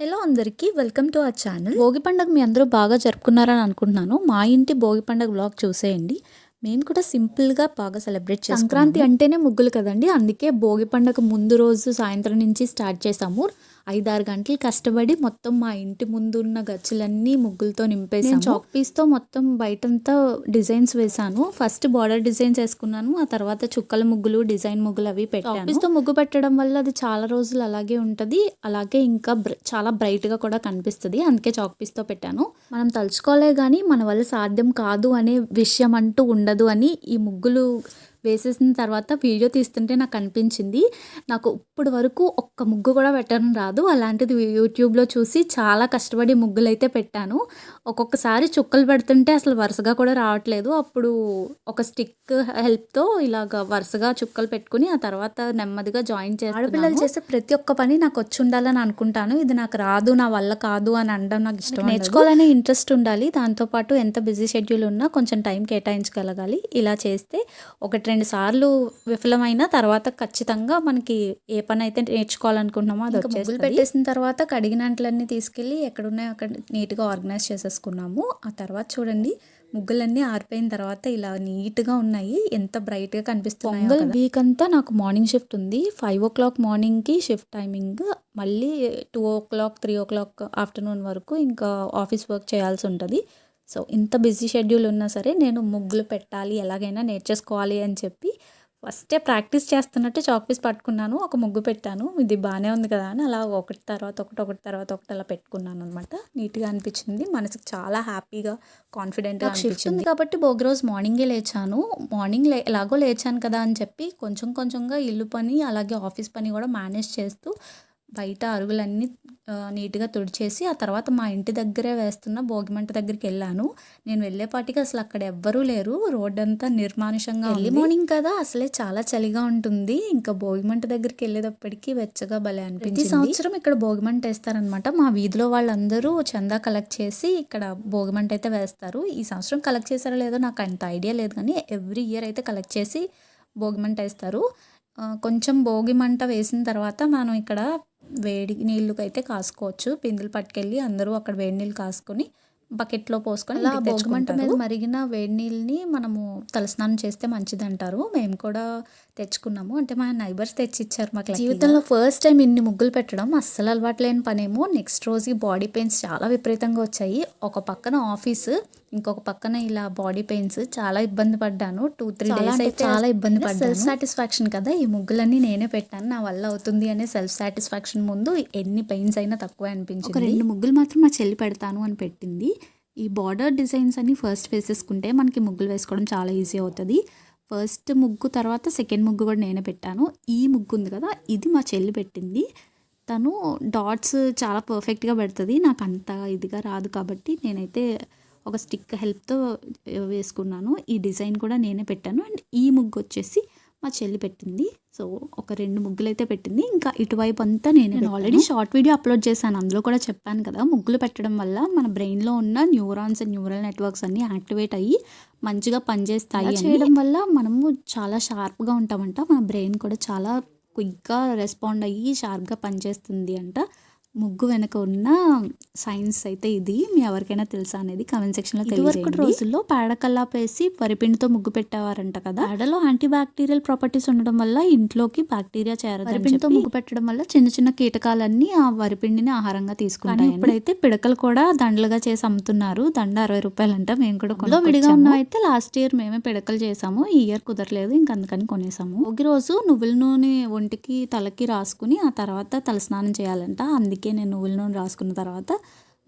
Hello అందరికీ welcome to our channel. Bhogi పండుగ మీ అందరూ బాగా జరుపుకున్నారని అనుకుంటున్నాను. మా ఇంటి భోగి పండుగ బ్లాగ్ చూసేయండి. మేము కూడా సింపుల్గా బాగా సెలబ్రేట్ చేస్తాం సంక్రాంతి అంటేనే ముగ్గులు కదండి. అందుకే భోగి పండుగ ముందు రోజు సాయంత్రం నుంచి స్టార్ట్ చేసాము ఐదారు గంటలు కష్టపడి మొత్తం మా ఇంటి ముందు ఉన్న గచ్చులన్నీ ముగ్గులతో నింపేసాము చాక్ పీస్తో మొత్తం బయటంతా డిజైన్స్ వేసాను ఫస్ట్ బార్డర్ డిజైన్స్ వేసుకున్నాను ఆ తర్వాత చుక్కల ముగ్గులు డిజైన్ ముగ్గులు అవి పెట్టాను. ముగ్గు పెట్టడం వల్ల అది చాలా రోజులు అలాగే ఉంటుంది. అలాగే ఇంకా చాలా బ్రైట్గా కూడా కనిపిస్తుంది. అందుకే చాక్ పీస్తో పెట్టాను. మనం తలుచుకోలే కానీ మన వల్ల సాధ్యం కాదు అనే విషయం అంటూ ఉండదు అని ఈ ముగ్గులు వేసేసిన తర్వాత వీడియో తీస్తుంటే నాకు అనిపించింది. నాకు ఇప్పుడు వరకు ఒక్క ముగ్గు కూడా పెట్టడం రాదు. అలాంటిది యూట్యూబ్లో చూసి చాలా కష్టపడి ముగ్గులు అయితే పెట్టాను. ఒక్కొక్కసారి చుక్కలు పెడుతుంటే అసలు వరుసగా కూడా రావట్లేదు. అప్పుడు ఒక స్టిక్ హెల్ప్తో ఇలాగ వరుసగా చుక్కలు పెట్టుకుని ఆ తర్వాత నెమ్మదిగా జాయిన్ చేసి ఆడపిల్లలు చేసే ప్రతి ఒక్క పని నాకు వచ్చి ఉండాలని అనుకుంటాను. ఇది నాకు రాదు నా వల్ల కాదు అని అనడం నాకు ఇష్టం నేర్చుకోవాలనే ఇంట్రెస్ట్ ఉండాలి. దాంతోపాటు ఎంత బిజీ షెడ్యూల్ ఉన్నా కొంచెం టైం కేటాయించగలగాలి. ఇలా చేస్తే ఒకటి రెండు సార్లు విఫలమైన తర్వాత ఖచ్చితంగా మనకి ఏ పని అయితే నేర్చుకోవాలనుకుంటున్నామో అది ముగ్గులు పెట్టేసిన తర్వాత కడిగినంట్లన్నీ తీసుకెళ్ళి ఎక్కడున్నాయో అక్కడ నీట్గా ఆర్గనైజ్ చేసేసుకున్నాము. ఆ తర్వాత చూడండి ముగ్గులన్నీ ఆరిపోయిన తర్వాత ఇలా నీట్గా ఉన్నాయి. ఎంత బ్రైట్గా కనిపిస్తున్నాయి పొంగల్ వీక్ అంతా నాకు మార్నింగ్ షిఫ్ట్ ఉంది. ఫైవ్ ఓ క్లాక్ మార్నింగ్కి షిఫ్ట్ టైమింగ్. మళ్ళీ two o'clock three o'clock afternoon వరకు ఇంకా ఆఫీస్ వర్క్ చేయాల్సి ఉంటుంది. సో ఇంత బిజీ షెడ్యూల్ ఉన్నా సరే నేను ముగ్గులు పెట్టాలి ఎలాగైనా నేర్చేసుకోవాలి అని చెప్పి ఫస్టే ప్రాక్టీస్ చేస్తున్నట్టు చాక్ పీస్ పట్టుకున్నాను ఒక ముగ్గు పెట్టాను. ఇది బాగానే ఉంది కదా అని అలా ఒకటి తర్వాత ఒకటి ఒకటి తర్వాత ఒకటి అలా పెట్టుకున్నాను అనమాట నీట్గా అనిపించింది మనసుకు చాలా హ్యాపీగా కాన్ఫిడెంట్గా అనిపించింది. కాబట్టి భోగి రోజు మార్నింగే లేచాను. మార్నింగ్ లే ఎలాగో లేచాను కదా అని చెప్పి కొంచెం కొంచెంగా ఇల్లు పని అలాగే ఆఫీస్ పని కూడా మేనేజ్ చేస్తూ బయట అరుగులన్నీ నీట్గా తుడిచేసి ఆ తర్వాత మా ఇంటి దగ్గరే వేస్తున్న భోగిమంట దగ్గరికి వెళ్ళాను. నేను వెళ్ళేపాటికి అసలు అక్కడ ఎవ్వరూ లేరు. రోడ్ అంతా నిర్మానుషంగా ఎర్లీ మార్నింగ్ కదా అసలే చాలా చలిగా ఉంటుంది. ఇంకా భోగిమంట దగ్గరికి వెళ్ళేటప్పటికి వెచ్చగా భలే అనిపించింది. ప్రతి సంవత్సరం ఇక్కడ భోగిమంట వేస్తారనమాట మా వీధిలో వాళ్ళందరూ చందా కలెక్ట్ చేసి ఇక్కడ భోగిమంట అయితే వేస్తారు. ఈ సంవత్సరం కలెక్ట్ చేశారో లేదో నాకు అంత ఐడియా లేదు కానీ ఎవ్రీ ఇయర్ అయితే కలెక్ట్ చేసి భోగిమంట వేస్తారు. కొంచెం భోగి మంట వేసిన తర్వాత మనం ఇక్కడ వేడి నీళ్ళకైతే కాసుకోవచ్చు. పిందులు పట్టుకెళ్ళి అందరూ అక్కడ వేడి నీళ్ళు కాసుకొని బకెట్లో పోసుకొని అలా భోగి మంట మీద మరిగిన వేడి నీళ్ళని మనము తలస్నానం చేస్తే మంచిది అంటారు మేము కూడా తెచ్చుకున్నాము. అంటే మా నైబర్స్ తెచ్చి ఇచ్చారు మాకు జీవితంలో ఫస్ట్ టైం ఇన్ని ముగ్గులు పెట్టడం అస్సలు అలవాటు లేని పనేమో. నెక్స్ట్ రోజు బాడీ పెయిన్స్ చాలా విపరీతంగా వచ్చాయి. ఒక పక్కన ఆఫీస్ ఇంకొక పక్కన ఇలా బాడీ పెయిన్స్ చాలా ఇబ్బంది పడ్డాను. టూ త్రీ డేస్ అయితే చాలా ఇబ్బంది పడ్డాను. సెల్ఫ్ సాటిస్ఫాక్షన్ కదా ఈ ముగ్గులన్నీ నేనే పెట్టాను. నా వల్ల అవుతుంది అనే సెల్ఫ్ సాటిస్ఫాక్షన్ ముందు ఎన్ని పెయిన్స్ అయినా తక్కువ అనిపించింది. రెండు ముగ్గులు మాత్రం మా చెల్లి పెడతాను అని పెట్టింది. ఈ బార్డర్ డిజైన్స్ అన్ని ఫస్ట్ వేసేసుకుంటే మనకి ముగ్గులు వేసుకోవడం చాలా ఈజీ అవుతుంది. ఫస్ట్ ముగ్గు తర్వాత సెకండ్ ముగ్గు కూడా నేనే పెట్టాను. ఈ ముగ్గు ఉంది కదా ఇది మా చెల్లి పెట్టింది. తను డాట్స్ చాలా పర్ఫెక్ట్గా పెడుతుంది. నాకు అంత ఇదిగా రాదు కాబట్టి నేనైతే ఒక స్టిక్ హెల్ప్తో వేసుకున్నాను. ఈ డిజైన్ కూడా నేనే పెట్టాను. అండ్ ఈ ముగ్గు వచ్చేసి మా చెల్లి పెట్టింది. సో ఒక రెండు ముగ్గులు అయితే పెట్టింది. ఇంకా ఇటువైపు అంతా నేను నేను ఆల్రెడీ షార్ట్ వీడియో అప్లోడ్ చేశాను. అందులో కూడా చెప్పాను కదా ముగ్గులు పెట్టడం వల్ల మన బ్రెయిన్లో ఉన్న న్యూరాన్స్ అండ్ న్యూరల్ నెట్వర్క్స్ అన్నీ యాక్టివేట్ అయ్యి మంచిగా పనిచేస్తాయి. చేయడం వల్ల మనము చాలా షార్ప్గా ఉంటామంట. మన బ్రెయిన్ కూడా చాలా క్విక్గా రెస్పాండ్ అయ్యి షార్ప్గా పనిచేస్తుంది అంట. ముగ్గు వెనక ఉన్న సైన్స్ అయితే ఇది. మీ ఎవరికైనా తెలుసా అనేది కమెంట్ సెక్షన్లో తెలియజేయండి. రోజుల్లో పేడ కల్లాపు వేసి వరిపిండితో ముగ్గు పెట్టేవారంట కదా. పేడలో యాంటీ బ్యాక్టీరియల్ ప్రాపర్టీస్ ఉండడం వల్ల ఇంట్లోకి బ్యాక్టీరియా చేరదు వరిపిండితో ముగ్గు పెట్టడం వల్ల చిన్న చిన్న కీటకాలన్నీ ఆ వరిపిండిని ఆహారంగా తీసుకుంటాయి ఇప్పుడైతే పిడకలు కూడా దండలుగా చేసి అమ్ముతున్నారు. దండ అరవై రూపాయలు అంట మేము కూడా. విడిగా ఉన్న అయితే లాస్ట్ ఇయర్ మేమే పిడకలు చేసాము. ఈ ఇయర్ కుదరలేదు ఇంక అందుకని కొనేసాము. ఒక రోజు నువ్వుల నూనె ఒంటికి తలకి రాసుకుని ఆ తర్వాత తలస్నానం చేయాలంట. అందుకే నేను నువ్వుల నూనె రాసుకున్న తర్వాత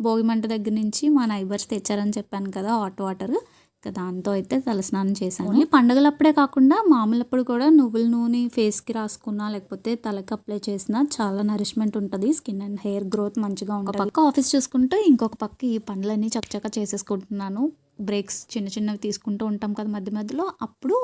భోగి మంట దగ్గర నుంచి మా నైబర్స్ తెచ్చారని చెప్పాను కదా హాట్ వాటర్ ఇంకా దాంతో అయితే తలస్నానం చేశాను. ఓన్లీ పండగలప్పుడే కాకుండా మామూలప్పుడు కూడా నువ్వుల నూనె ఫేస్కి రాసుకున్నా లేకపోతే తలకి అప్లై చేసినా చాలా నరిష్మెంట్ ఉంటుంది. స్కిన్ అండ్ హెయిర్ గ్రోత్ మంచిగా ఉంటుంది. ఒక పక్క ఆఫీస్ చూసుకుంటూ ఇంకొక పక్క ఈ పనులన్నీ చక్కచక్క చేసేసుకుంటున్నాను. బ్రేక్స్ చిన్న చిన్నవి తీసుకుంటూ ఉంటాం కదా మధ్య మధ్యలో అప్పుడు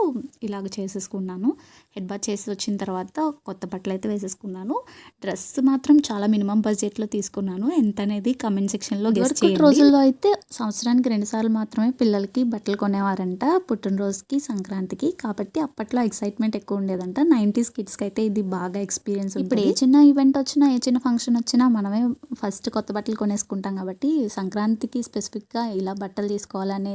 ఇలాగ చేసేసుకున్నాను. హెడ్ బాత్ చేసి వచ్చిన తర్వాత కొత్త బట్టలు అయితే వేసేసుకున్నాను. డ్రెస్ మాత్రం చాలా మినిమం బడ్జెట్లో తీసుకున్నాను. ఎంత అనేది కమెంట్ సెక్షన్లో గెస్ట్ రోజుల్లో అయితే సంవత్సరానికి రెండుసార్లు మాత్రమే పిల్లలకి బట్టలు కొనేవారంట. పుట్టినరోజుకి సంక్రాంతికి. కాబట్టి అప్పట్లో ఎక్సైట్మెంట్ ఎక్కువ ఉండేదంట. నైంటీస్ కిడ్స్కి అయితే ఇది బాగా ఎక్స్పీరియన్స్ ఇప్పుడు ఏ చిన్న ఈవెంట్ వచ్చినా ఏ చిన్న ఫంక్షన్ వచ్చినా మనమే ఫస్ట్ కొత్త బట్టలు కొనేసుకుంటాం కాబట్టి సంక్రాంతికి స్పెసిఫిక్గా ఇలా బట్టలు తీసుకోవాలనే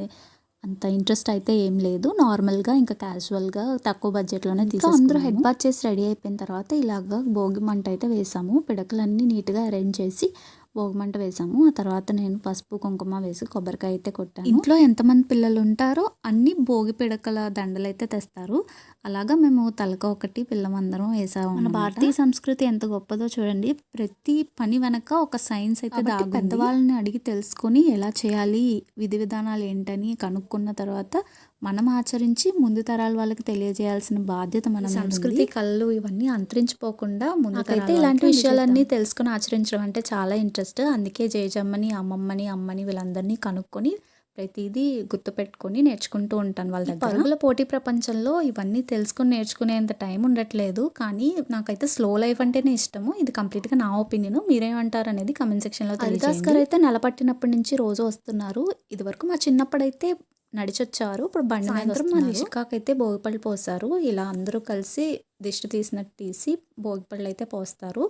అంత ఇంట్రెస్ట్ అయితే ఏం లేదు. నార్మల్గా ఇంకా క్యాజువల్గా తక్కువ బడ్జెట్లోనే తీసుకు అందరూ హెడ్ బాత్ చేసి రెడీ అయిపోయిన తర్వాత ఇలాగ భోగి మంట అయితే వేసాము. పిడకలన్నీ నీట్గా అరేంజ్ చేసి భోగి మంట వేసాము. ఆ తర్వాత నేను పసుపు కుంకుమ వేసి కొబ్బరికాయ అయితే కొట్టాను. ఇంట్లో ఎంతమంది పిల్లలు ఉంటారో అన్ని భోగి పిడకల దండలు అయితే తెస్తారు. అలాగా మేము తలక ఒకటి పిల్లమందరం వేసాము మన భారతీయ సంస్కృతి ఎంత గొప్పదో చూడండి. ప్రతి పని వెనక ఒక సైన్స్ అయితే దాగుంది. పెద్దవాళ్ళని అడిగి తెలుసుకొని ఎలా చేయాలి విధి విధానాలు ఏంటని కనుక్కున్న తర్వాత మనం ఆచరించి ముందు తరాల వాళ్ళకి తెలియజేయాల్సిన బాధ్యత మన. సంస్కృతి కళ్ళు ఇవన్నీ అంతరించిపోకుండా ముందు నాకైతే నాకైతే ఇలాంటి విషయాలన్నీ తెలుసుకొని ఆచరించడం అంటే చాలా ఇంట్రెస్ట్ అందుకే జయజమ్మని అమ్మమ్మని అమ్మని వీళ్ళందరినీ కనుక్కొని ప్రతిదీ గుర్తుపెట్టుకొని నేర్చుకుంటూ ఉంటాను వాళ్ళ దగ్గర. పరుగుల పోటీ ప్రపంచంలో ఇవన్నీ తెలుసుకొని నేర్చుకునేంత టైం ఉండట్లేదు. కానీ నాకైతే స్లో లైఫ్ అంటేనే ఇష్టము. ఇది కంప్లీట్గా నా ఒపీనియన్ మీరేమంటారు అనేది కమెంట్ సెక్షన్లో హరిదాస్ గారు అయితే నెలపట్టినప్పటి నుంచి రోజు వస్తున్నారు. ఇదివరకు మా చిన్నప్పుడైతే నడిచొచ్చారు. ఇప్పుడు బండి సాయంత్రం మా మా నిషికాకైతే భోగిపళ్ళు పోసారు ఇలా అందరూ కలిసి దిష్టి తీసినట్టు తీసి భోగిపళ్ళు అయితే పోస్తారు.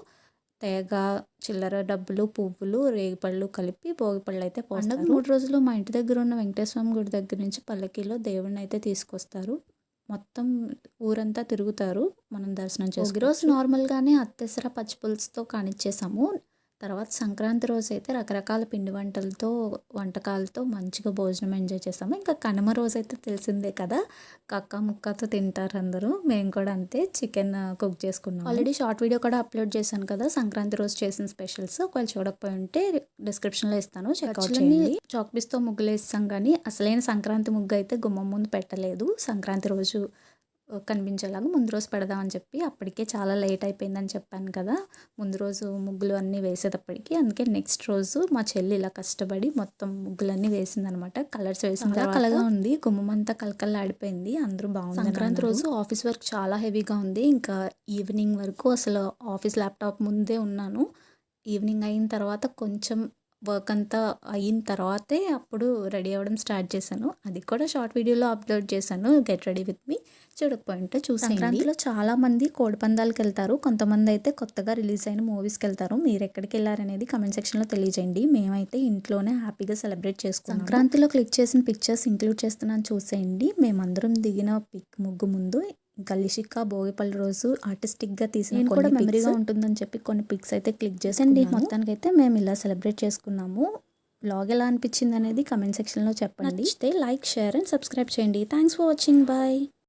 తేగ చిల్లర డబ్బులు పువ్వులు రేగిపళ్ళు కలిపి భోగిపళ్ళు అయితే పోస్తారు. మూడు రోజులు మా ఇంటి దగ్గర ఉన్న వెంకటేశ్వర గుడి దగ్గర నుంచి పల్లకీలో దేవుడిని అయితే తీసుకొస్తారు. మొత్తం ఊరంతా తిరుగుతారు. మనం దర్శనం చేసుకో రోజు నార్మల్గానే అత్తెసర పచ్చి పులుసుతో కానిచ్చేసాము. తర్వాత సంక్రాంతి రోజు అయితే రకరకాల పిండి వంటలతో వంటకాలతో మంచిగా భోజనం ఎంజాయ్ చేసాము ఇంకా కనుమ రోజు అయితే తెలిసిందే కదా కక్క ముక్కతో తింటారు అందరూ. మేము కూడా అంతే చికెన్ కుక్ చేసుకున్నాం ఆల్రెడీ షార్ట్ వీడియో కూడా అప్లోడ్ చేశాను కదా సంక్రాంతి రోజు చేసిన స్పెషల్స్. ఒకవేళ చూడకపోయి ఉంటే డిస్క్రిప్షన్లో ఇస్తాను చెక్అవుట్ చేయండి. ముగ్గులు వేస్తాం కానీ అసలైన సంక్రాంతి ముగ్గు అయితే గుమ్మం ముందు పెట్టలేదు. సంక్రాంతి రోజు కనిపించేలాగా ముందు రోజు పెడదామని చెప్పి అప్పటికే చాలా లేట్ అయిపోయిందని చెప్పాను కదా. ముందు రోజు ముగ్గులు అన్నీ వేసేటప్పటికి అందుకే నెక్స్ట్ రోజు మా చెల్లి ఇలా కష్టపడి మొత్తం ముగ్గులన్నీ వేసిందనమాట. కలర్స్ వేసిన చాలా కలగా ఉంది. గుమ్మం అంతా కలకల్లాడిపోయింది అందరూ బాగుంది సంక్రాంతి రోజు ఆఫీస్ వర్క్ చాలా హెవీగా ఉంది. ఇంకా ఈవినింగ్ వరకు అసలు ఆఫీస్ ల్యాప్టాప్ ముందే ఉన్నాను. ఈవినింగ్ అయిన తర్వాత కొంచెం వర్క్ అంతా అయిన తర్వాతే అప్పుడు రెడీ అవ్వడం స్టార్ట్ చేశాను. అది కూడా షార్ట్ వీడియోలో అప్లోడ్ చేశాను. Get ready with me. చూడకపోయింటే చూసి సంక్రాంతిలో చాలా మంది కోడి పందాలకు వెళ్తారు. కొంతమంది అయితే కొత్తగా రిలీజ్ అయిన మూవీస్కి వెళ్తారు. మీరు ఎక్కడికి వెళ్ళారనేది కమెంట్ సెక్షన్లో తెలియజేయండి. మేమైతే ఇంట్లోనే హ్యాపీగా సెలబ్రేట్ చేసుకున్నాం. సంక్రాంతిలో క్లిక్ చేసిన పిక్చర్స్ ఇంక్లూడ్ చేస్తున్నాను. చూసేయండి. మేమందరం దిగిన పిక్ ముగ్గు ముందు ఇంకా లిషిక భోగిపల్లి రోజు ఆర్టిస్టిక్గా తీసిన కూడా మెమరీగా ఉంటుందని చెప్పి కొన్ని పిక్స్ అయితే క్లిక్ చేసండి మొత్తానికి అయితే మేము ఇలా సెలబ్రేట్ చేసుకున్నాము. బ్లాగ్ ఎలా అనిపించింది అనేది కమెంట్ సెక్షన్లో చెప్పండి. నచ్చితే లైక్ షేర్ అండ్ సబ్స్క్రైబ్ చేయండి. Thanks for watching bye